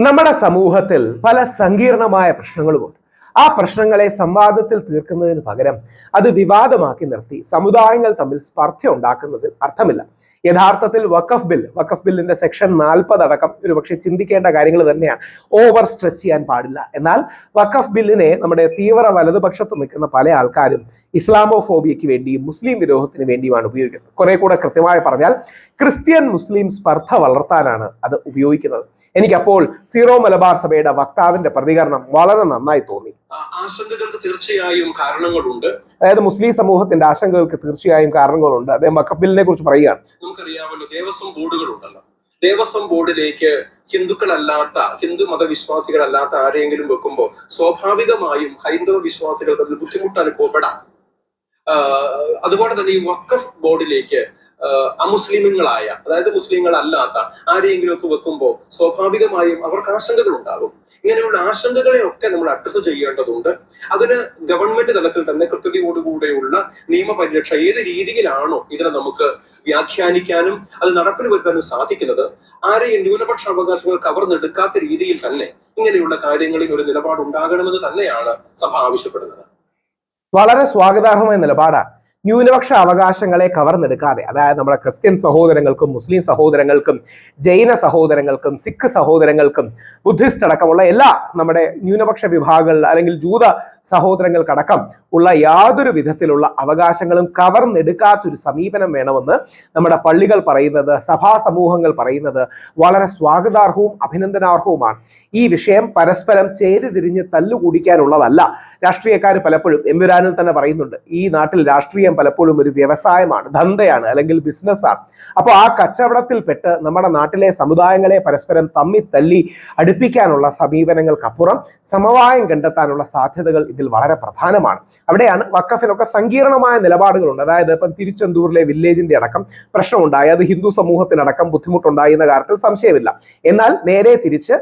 നമ്മുടെ സമൂഹത്തിൽ പല സങ്കീർണമായ പ്രശ്നങ്ങളുമുണ്ട്. ആ പ്രശ്നങ്ങളെ സംവാദത്തിൽ തീർക്കുന്നതിന് പകരം അത് വിവാദമാക്കി നിർത്തി. സമുദായങ്ങൾ തമ്മിൽ സ്പർദ്ധ ഉണ്ടാക്കുന്നതിൽ അർത്ഥമില്ല. യഥാർത്ഥത്തിൽ വഖഫ് ബിൽ വഖഫ് ബില്ലിന്റെ സെക്ഷൻ നാൽപ്പത് അടക്കം ഒരുപക്ഷെ ചിന്തിക്കേണ്ട കാര്യങ്ങൾ തന്നെയാണ്. ഓവർ സ്ട്രെച്ച് ചെയ്യാൻ പാടില്ല. എന്നാൽ വഖഫ് ബില്ലിനെ നമ്മുടെ തീവ്ര വലതുപക്ഷത്ത് നിൽക്കുന്ന പല ആൾക്കാരും ഇസ്ലാമോഫോബിയയ്ക്ക് വേണ്ടിയും മുസ്ലിം വിരോധത്തിന് വേണ്ടിയുമാണ് ഉപയോഗിക്കുന്നത്. കുറെ കൂടെ കൃത്യമായി പറഞ്ഞാൽ ക്രിസ്ത്യൻ മുസ്ലിം സ്പർദ്ധ വളർത്താനാണ് അത് ഉപയോഗിക്കുന്നത്. എനിക്കപ്പോൾ സീറോ മലബാർ സഭയുടെ വക്താവിന്റെ പ്രതികരണം വളരെ നന്നായി തോന്നി. ആശങ്കകൾക്ക് തീർച്ചയായും കാരണങ്ങളുണ്ട്. അതായത് മുസ്ലിം സമൂഹത്തിന്റെ ആശങ്കകൾക്ക് തീർച്ചയായും കാരണങ്ങളുണ്ട്. അദ്ദേഹം വഖഫ് ബില്ലിനെ കുറിച്ച് പറയുകയാണ്. നമുക്കറിയാമല്ലോ ദേവസ്വം ബോർഡുകൾ ഉണ്ടല്ലോ ദേവസ്വം ബോർഡിലേക്ക് ഹിന്ദുക്കളല്ലാത്ത ഹിന്ദു മതവിശ്വാസികളല്ലാത്ത ആരെങ്കിലും വെക്കുമ്പോൾ സ്വാഭാവികമായും ഹൈന്ദവ വിശ്വാസികൾക്ക് അതിൽ ബുദ്ധിമുട്ട് അനുഭവപ്പെടാം. അതുപോലെ തന്നെ ഈ വക്കഫ് ബോർഡിലേക്ക് അമുസ്ലിമുകളായ അതായത് മുസ്ലിങ്ങളല്ലാത്ത ആരെയെങ്കിലും ഒക്കെ വെക്കുമ്പോൾ സ്വാഭാവികമായും അവർക്ക് ആശങ്കകൾ ഉണ്ടാകും ഇങ്ങനെയുള്ള ആശങ്കകളെ ഒക്കെ നമ്മൾ അഡ്രസ് ചെയ്യേണ്ടതുണ്ട്. അതിന് ഗവൺമെന്റ് തലത്തിൽ തന്നെ കൃത്യതയോടുകൂടെയുള്ള നിയമപരിരക്ഷ ഏത് രീതിയിലാണോ ഇതിനെ നമുക്ക് വ്യാഖ്യാനിക്കാനും അത് നടപ്പിൽ വരുത്താനും സാധിക്കുന്നത് ആരെയും ന്യൂനപക്ഷ അവകാശങ്ങൾ കവർന്നെടുക്കാത്ത രീതിയിൽ തന്നെ ഇങ്ങനെയുള്ള കാര്യങ്ങളിൽ ഒരു നിലപാട് ഉണ്ടാകണമെന്ന് തന്നെയാണ് സഭ ആവശ്യപ്പെടുന്നത്. വളരെ സ്വാഗതാർഹമായ നിലപാടാണ്. ന്യൂനപക്ഷ അവകാശങ്ങളെ കവർന്നെടുക്കാതെ അതായത് നമ്മുടെ ക്രിസ്ത്യൻ സഹോദരങ്ങൾക്കും മുസ്ലിം സഹോദരങ്ങൾക്കും ജൈന സഹോദരങ്ങൾക്കും സിഖ് സഹോദരങ്ങൾക്കും ബുദ്ധിസ്റ്റ് അടക്കമുള്ള എല്ലാ നമ്മുടെ ന്യൂനപക്ഷ വിഭാഗങ്ങൾ അല്ലെങ്കിൽ ജൂത സഹോദരങ്ങൾക്കടക്കം ഉള്ള യാതൊരു വിധത്തിലുള്ള അവകാശങ്ങളും കവർന്നെടുക്കാത്തൊരു സമീപനം വേണമെന്ന് നമ്മുടെ പള്ളികൾ പറയുന്നത് സഭാ സമൂഹങ്ങൾ പറയുന്നത് വളരെ സ്വാഗതാർഹവും അഭിനന്ദനാർഹവുമാണ്. ഈ വിഷയം പരസ്പരം ചേരിതിരിഞ്ഞ് തല്ലുകൂടിക്കാനുള്ളതല്ല. രാഷ്ട്രീയക്കാർ പലപ്പോഴും എമ്പുരാനിൽ തന്നെ പറയുന്നുണ്ട് ഈ നാട്ടിൽ രാഷ്ട്രീയം പലപ്പോഴും ഒരു വ്യവസായമാണ് ധന്തയാണ് അല്ലെങ്കിൽ ബിസിനസ്സാണ് അപ്പോൾ ആ കച്ചവടത്തിൽപ്പെട്ട് നമ്മുടെ നാട്ടിലെ സമുദായങ്ങളെ പരസ്പരം തമ്മി തല്ലി അടുപ്പിക്കാനുള്ള സമീപനങ്ങൾക്കപ്പുറം സമവായം കണ്ടെത്താനുള്ള സാധ്യതകൾ ഇതിൽ വളരെ പ്രധാനമാണ്. അവിടെയാണ് വക്കഫിനൊക്കെ സങ്കീർണമായ നിലപാടുകളുണ്ട്. അതായത് ഇപ്പം തിരുച്ചെന്തൂരിലെ വില്ലേജിന്റെ അടക്കം പ്രശ്നമുണ്ടായി. അത് ഹിന്ദു സമൂഹത്തിനടക്കം ബുദ്ധിമുട്ടുണ്ടായി എന്ന കാര്യത്തിൽ സംശയമില്ല. എന്നാൽ നേരെ തിരിച്ച്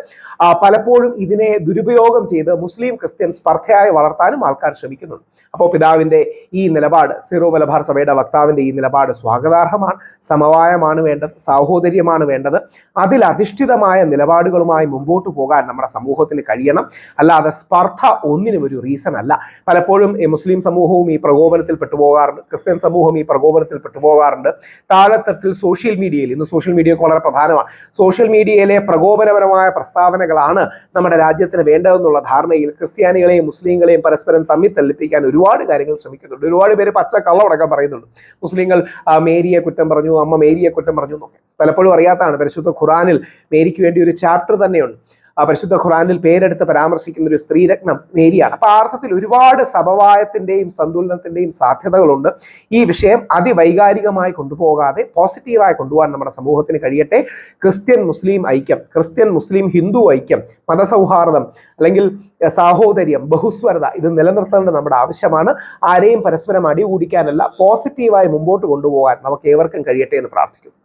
പലപ്പോഴും ഇതിനെ ദുരുപയോഗം ചെയ്ത് മുസ്ലിം ക്രിസ്ത്യൻ സ്പർദ്ധയായി വളർത്താനും ആൾക്കാർ ശ്രമിക്കുന്നുണ്ട്. അപ്പോൾ പിതാവിന്റെ ഈ നിലപാട് സിറോ മലബാർ സഭയുടെ വക്താവിന്റെ ഈ നിലപാട് സ്വാഗതാർഹമാണ് സമവായമാണ് വേണ്ടത് സാഹോദര്യമാണ് വേണ്ടത്. അതിൽ അധിഷ്ഠിതമായ നിലപാടുകളുമായി മുമ്പോട്ട് പോകാൻ നമ്മുടെ സമൂഹത്തിന് കഴിയണം. അല്ലാതെ സ്പർദ്ധ ഒന്നിനും ഒരു റീസൺ അല്ല. പലപ്പോഴും മുസ്ലിം സമൂഹവും ഈ പ്രകോപനത്തിൽ പെട്ടുപോകാറുണ്ട് ക്രിസ്ത്യൻ സമൂഹം ഈ പ്രകോപനത്തിൽ പെട്ടുപോകാറുണ്ട് താഴെത്തട്ടിൽ സോഷ്യൽ മീഡിയയിൽ ഇന്ന് സോഷ്യൽ മീഡിയ വളരെ പ്രധാനമാണ്. സോഷ്യൽ മീഡിയയിലെ പ്രകോപനപരമായ പ്രസ്താവനകളാണ് നമ്മുടെ രാജ്യത്തിന് വേണ്ടതെന്നുള്ള ധാരണയിൽ ക്രിസ്ത്യാനികളെയും മുസ്ലിങ്ങളെയും പരസ്പരം തമ്മിൽ തല്ലിപ്പിക്കാൻ ഒരുപാട് കാര്യങ്ങൾ ശ്രമിക്കുന്നുണ്ട്. ഒരുപാട് പേര് പച്ച കള്ളമടക്കം പറയുന്നുണ്ട്. മുസ്ലിങ്ങൾ മേരിയെ കുറ്റം പറഞ്ഞു അമ്മ മേരിയെ കുറ്റം പറഞ്ഞു എന്നൊക്കെ. പലപ്പോഴും അറിയാത്തതാണ്. പരിശുദ്ധ ഖുറാനിൽ മേരിക്ക് വേണ്ടി ഒരു ചാപ്റ്റർ തന്നെയുണ്ട്. പരിശുദ്ധ ഖുറാനിൽ പേരെടുത്ത് പരാമർശിക്കുന്ന ഒരു സ്ത്രീരത്നം മേരിയാണ് അപ്പൊ അർത്ഥത്തിൽ ഒരുപാട് സമവായത്തിന്റെയും സന്തുലനത്തിന്റെയും സാധ്യതകളുണ്ട്. ഈ വിഷയം അതിവൈകാരികമായി കൊണ്ടുപോകാതെ പോസിറ്റീവായി കൊണ്ടുപോകാൻ നമ്മുടെ സമൂഹത്തിന് കഴിയട്ടെ. ക്രിസ്ത്യൻ മുസ്ലിം ഐക്യം ക്രിസ്ത്യൻ മുസ്ലിം ഹിന്ദു ഐക്യം മതസൗഹാർദ്ദം അല്ലെങ്കിൽ സാഹോദര്യം ബഹുസ്വരത ഇത് നിലനിർത്തേണ്ടത് നമ്മുടെ ആവശ്യമാണ്. ആരെയും പരസ്പരം അടികൂടിക്കാനല്ല പോസിറ്റീവായി മുമ്പോട്ട് കൊണ്ടുപോകാൻ നമുക്ക് ഏവർക്കും കഴിയട്ടെ എന്ന് പ്രാർത്ഥിക്കുന്നു.